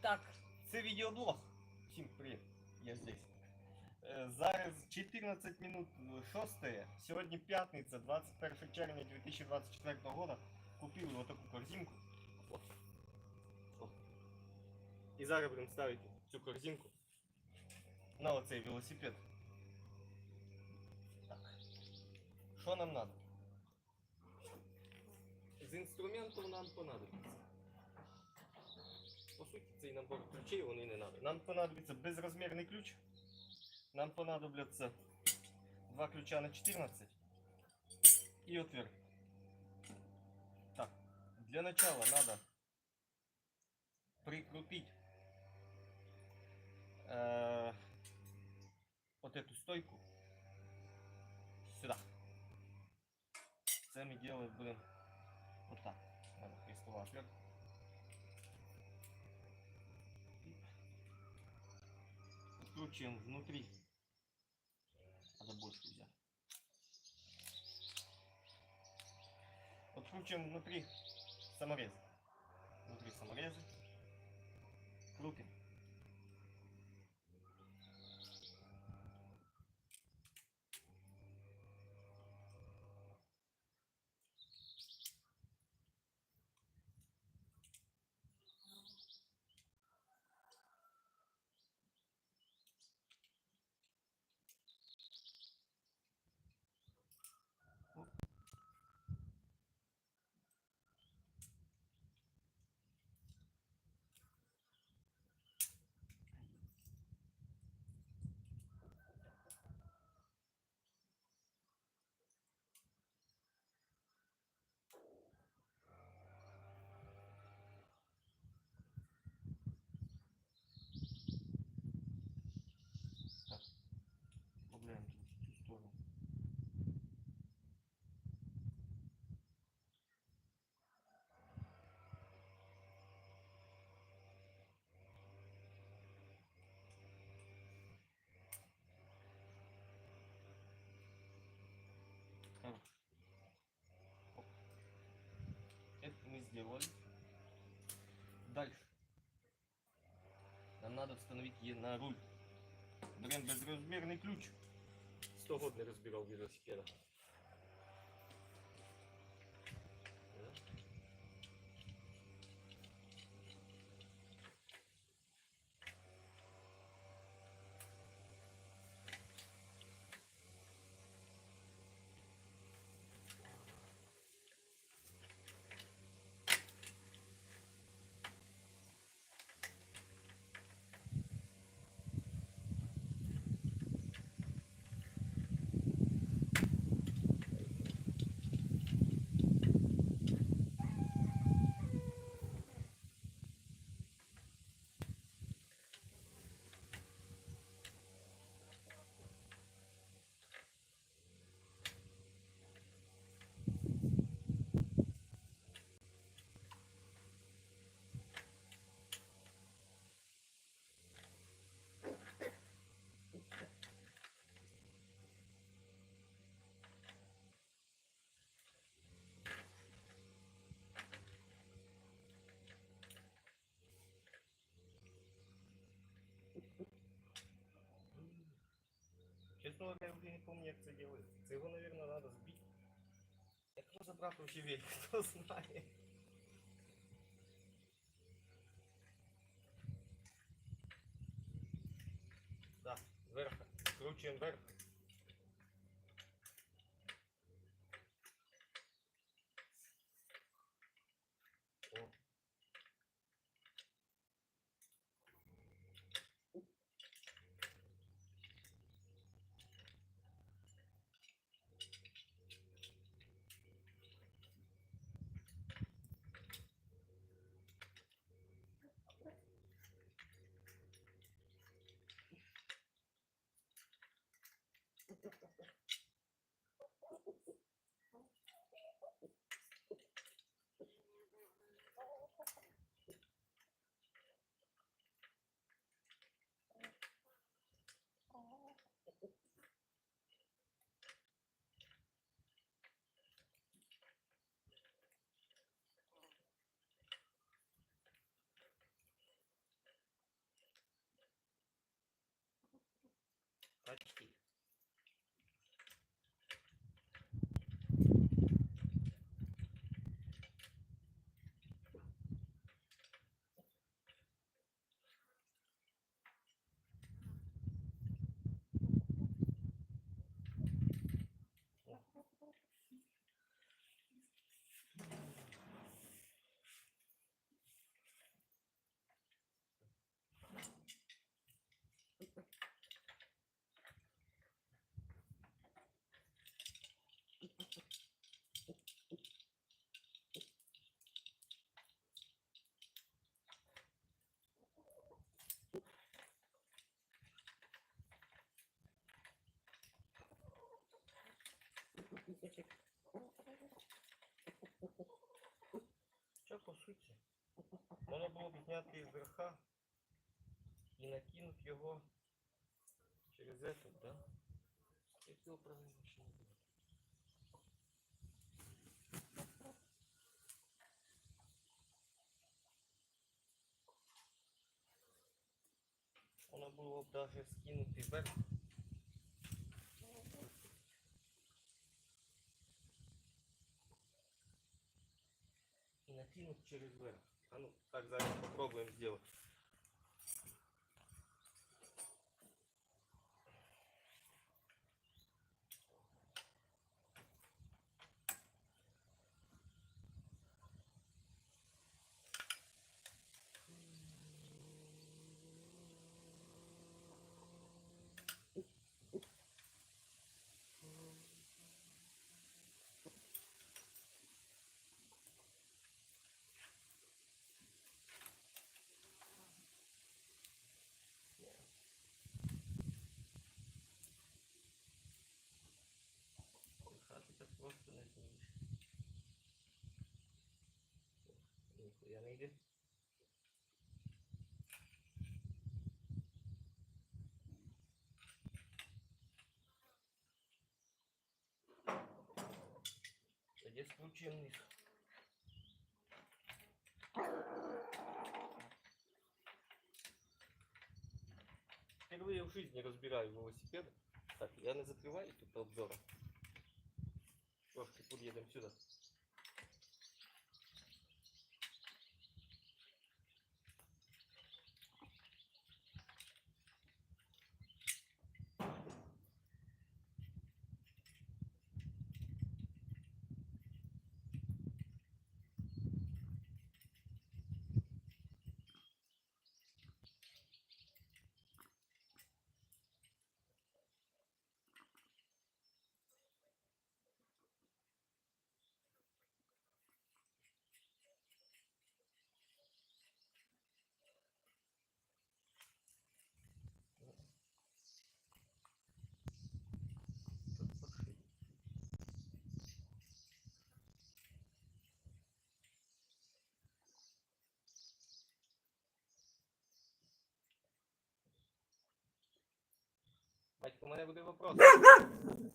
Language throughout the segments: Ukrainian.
так, це відеоблог. Всім привіт, я здесь. Е, Зараз 14 минут 6. Сьогодні п'ятниця, 21 червня 2024 года. Купив вот таку корзинку. І зараз будемо ставити цю корзинку на оцей велосипед. Так. Що нам надо? З інструментів нам понадобиться По суті, цей набор ключей вони не надо. Нам понадобиться безрозмірний ключ. Нам понадобляться два ключа на 14 и отвер. Так, для начала надо прикрутить э, вот эту стойку сюда. Це мы делаем, блин, вот так. Надо крестовый Отвер. Откручиваем внутри. Надо больше взять. Откручиваем внутри саморез. Внутри самореза. Крутим. Сделали. Дальше. Нам надо установить ее на руль. Берем безразмерный ключ. Сто год не разбирал велосипеда. Я уже не помню, как это делается. Это его, наверное, надо сбить. Я кто забрал вообще весь, кто знает. Да, вверх. Кручиваем вверх. はい。пакетик. Що по суті? Можна було б зняти з верха і накинути його через этот, да? І все правильно що не буде. Воно було б навіть скинути вверх. И через верх. А ну, так зараз попробуем сделать. Тоді скручуємо вниз. Впервые в жизни разбираю велосипед. Так, я не закрываю тут обзора. Трошки під'їдемо сюди. Мене буде вопрос.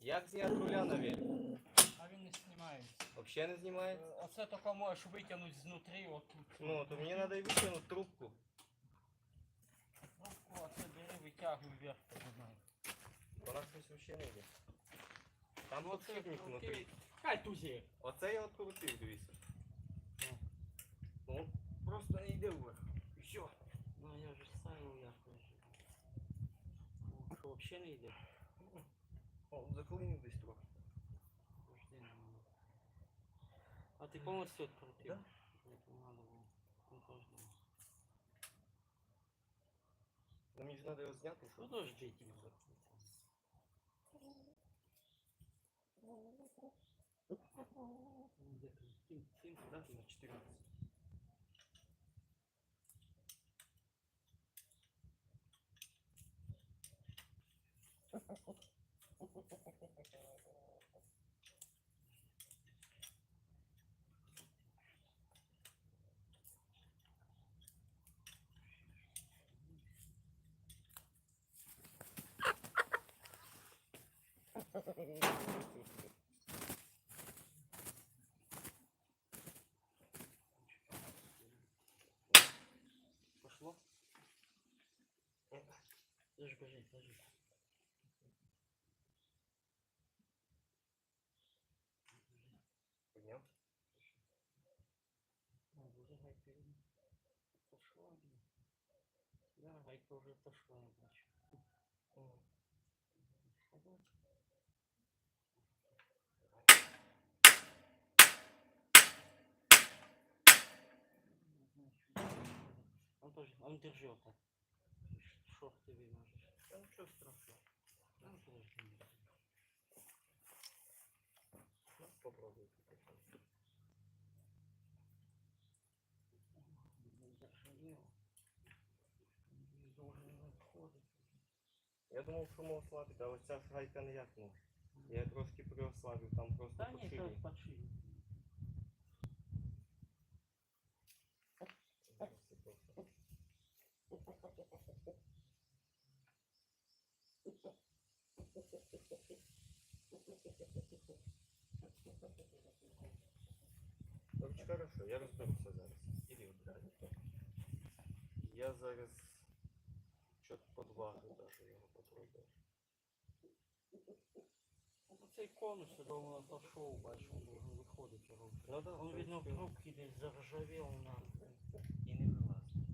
Як зняти руля на велик? А він не знімається. Вообще не знімається? Е, Оце тільки можеш витягнути знутрі, отут. Ну, то мені треба і витягнути трубку. Трубку оце бери, витягуй вверх. Вона щось вообще не йде. Там Ну, це внутрі. Хай тузі. Оце я открутив, дивіться. Ну, просто не йде вверх. І все. Ну я вже ставив я теж. О, Що взагалі не йде? О, заклинив десь трохи. Подожди, ну. А ти повністю відкрутив? Да. Ні, то надо було. Ну, подожди. Ну, мені ж треба його зняти, щоб... Подожди, тільки. Де ти? Кінь, кінь, Да, на 14. Подожди, подожди, подожди. Підняв. А, уже гайка пошла. Да, гайка уже пошла, я бачу. Вот. Он тоже, он держи вот так. шорти виважеш. Та нічого страшного. Нам сложно не Ну, попробуйте потім. Зашаріло. Должен відходити. Я думал, что можу слабити, а вот сейчас ніяк не. Я трошки приослабив, там просто Та ні, це підшиві. подшили. Просто. Короче, хорошо, я розберуся зараз. Іди одразу. Я зараз чот подважу даже його попробую. Цей конус, я думаю, отошел, бачу, он должен выходить. уже. Ну да, Он, видно, трубке десь заржавел нахуй. і не вилазить.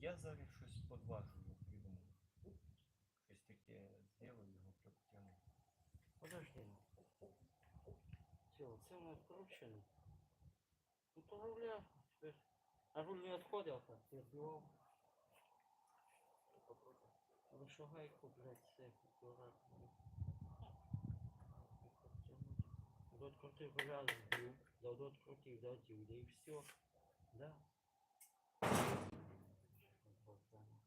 Я зараз щось подважу його придумав. Щось таке протягну. Подожди. Все, це у нас. Ну то руля. А руль не так, я сбивал. Але що гайку, блядь, це аккуратно. Вот открутив руля, сбил. Да вот открутив, дадил, да и все. Да. Вот так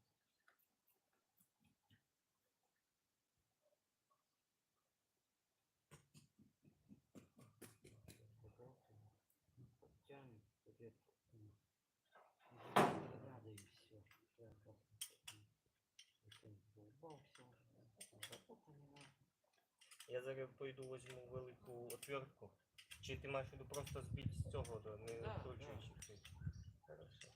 Подтянем, где надо и все. Задолбался уже. Работа не надо. Я зараз пойду возьму велику отвертку. Чи ти маєш в виду просто збити з цього, да, не Да, вкручуючи да. цей? Хорошо.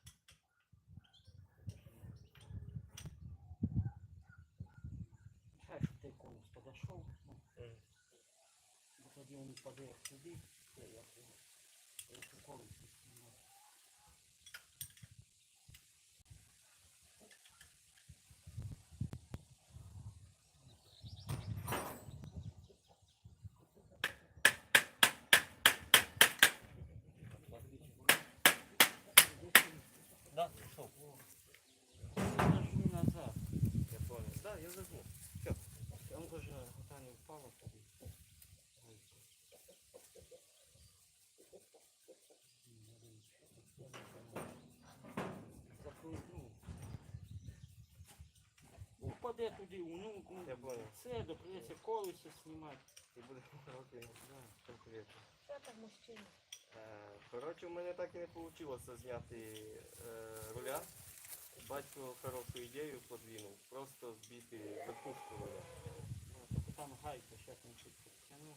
Хай, чтоб ты конус подошел. Ну, Мгм. вот один он подъехал сюда. Я я понял. Я эту конус Да, назад. Я понял. Да, я зажму. Все. Он тоже вот не упала тобі. Закрутну. Упаде туди, ну, ну, понял. це допридеться колесо знімати. І буде роки Да. конкретно. Що там мужчина? Е, Коротше, у мене так і не вийшло зняти е, руля. Батько хорошу ідею подвинув. Просто збити верхушку руля. Ну, там гайка, зараз не чуть підтягну.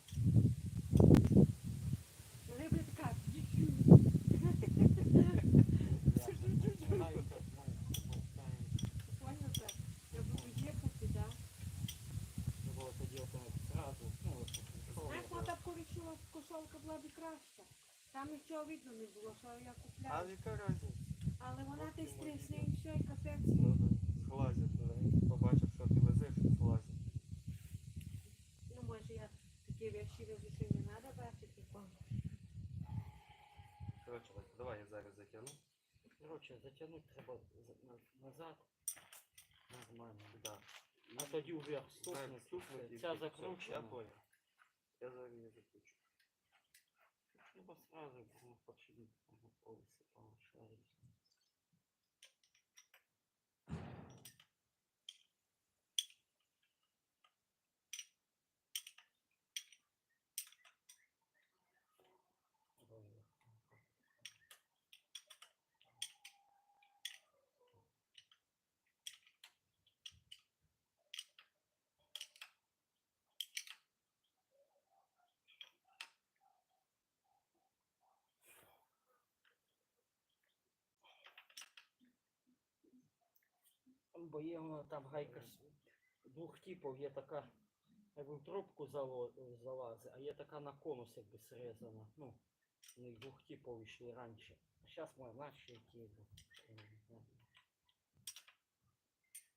Люблю така. Гайка, ну. Понял так? Я буду їхати, да? Це було тоді там ну, нічого видно не було, що я А купляю. яка разниця? Але вона десь мой і все, і капець. Ну да, злазять на неї. Побачив, що ти везеш, злазять. Ну, може, я такі речі везу, що не треба бачити. Коротше, давай я зараз затягну. Коротше, затягнути треба за- на- назад. Нормально. Да. А тоді вверх стукнути. стукнуть Ця все. Я закручена. понял. Я зараз її закручу. Треба сразу ну, починити, можна полностью шарик. Бо є вона там гайка двох типів, є така, якби в трубку залазить, а є така на конус якби срезана. Ну, у них двох типів йшли раніше. А зараз може наші які. йдуть.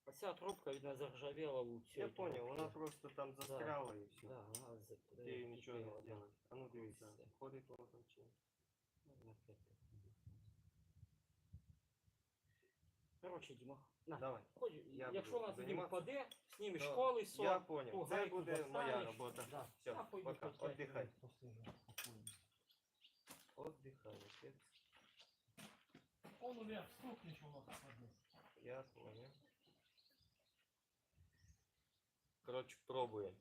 А ця трубка, видно, заржавела цій. Я понял, вона просто там застряла і все. Да, вона з- Ти нічого не зробиш. А ну дивіться, ходить воно там чи ні? Короче, Діма, на, Давай. хоч, Я якщо буду нас не займатися. впаде, знімеш То колесо, Я понял, це гайку буде моя поставиш. робота. Да. Все, Я пойду пока, пять отдыхай. Отдыхай, отец. Он у нас посадил. Я понял. Короче, пробуем.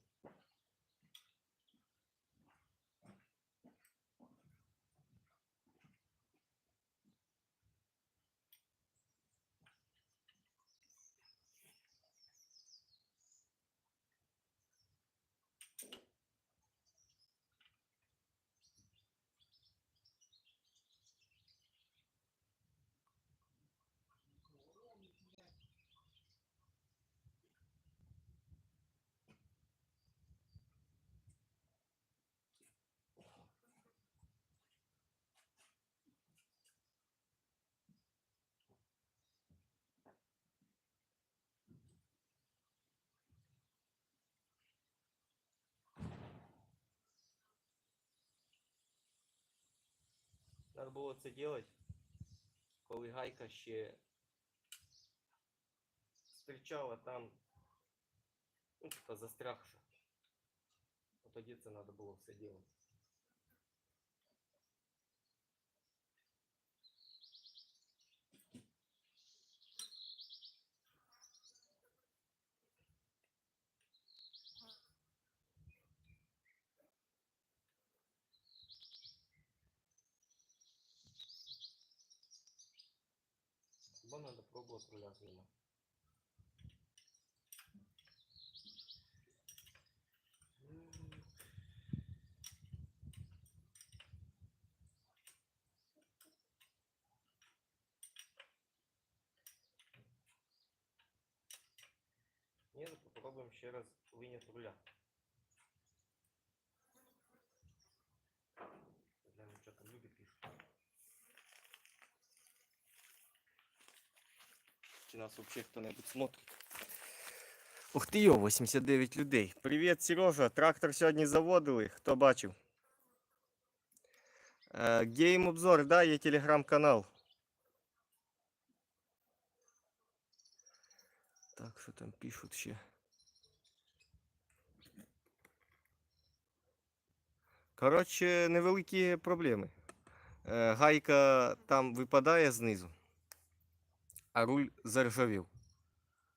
Треба було це робити, коли гайка ще зустрічала там, ну, типа застрягша. Тоді це треба було все робити. Бо треба пробувати руля знімати. Ні, ну попробуємо ще раз виняти руля. Глянемо, що там люди пишуть. Чи нас вообще хто-небудь смотрит? Ух ти йо, 89 людей. Привіт, Сережа. Трактор сьогодні заводили. Хто бачив? Е, Гейм обзор, да, є телеграм-канал. Так, що там пишуть ще? Коротше, невеликі проблеми. Е, Гайка там випадає знизу, а руль заржавів.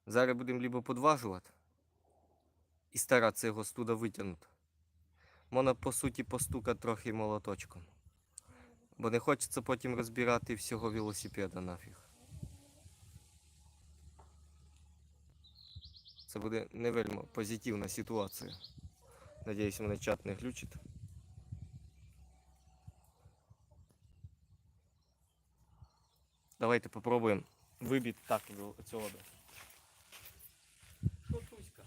Зараз будемо либо подважувати і старатися його туди витягнути. Можна, по суті, постукати трохи молоточком. Бо не хочеться потім розбирати всього велосипеда нафіг. Це буде не вельми позитивна ситуація. Надіюсь, мене чат не глючить. Давайте попробуємо вибити так цього. да. Що Туська?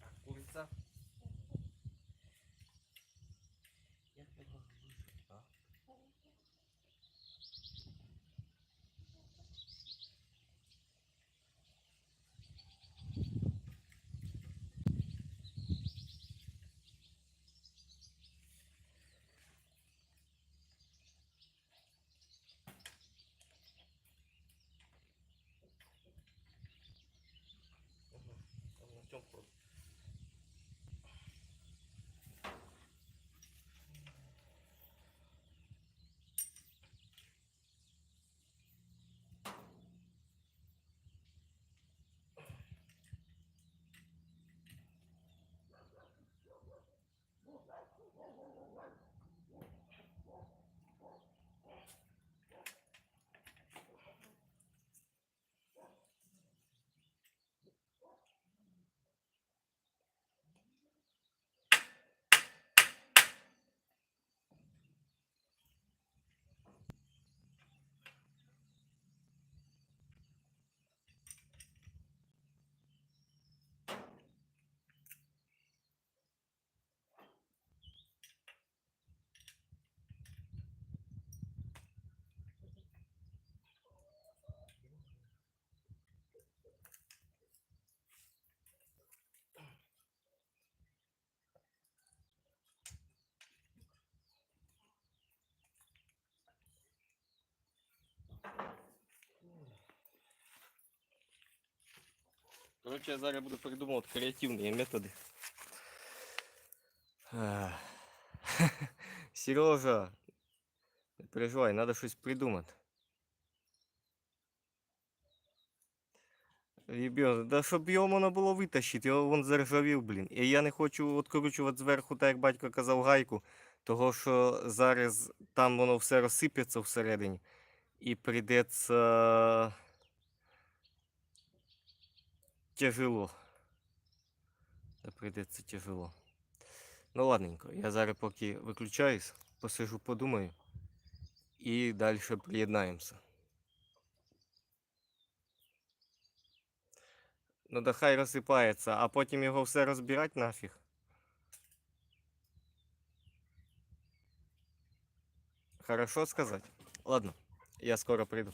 Так, куриця. Як його вишити, а? Ага, там на чому ходить? Коротше, я зараз буду придумувати креативні методи. Сережа, не переживай, треба щось придумати. Ребят, да щоб його можна було витащити, його вон заржавів, блін. І я не хочу відкручувати зверху, так як батько казав, гайку, того що зараз там воно все розсипеться всередині. І прийдеться тяжело. Та прийдеться тяжело. Ну ладненько, я зараз поки виключаюсь, посижу, подумаю і далі приєднаємося. Ну да хай розсипається, а потім його все розбирати нафіг. Хорошо сказати? Ладно, я скоро прийду.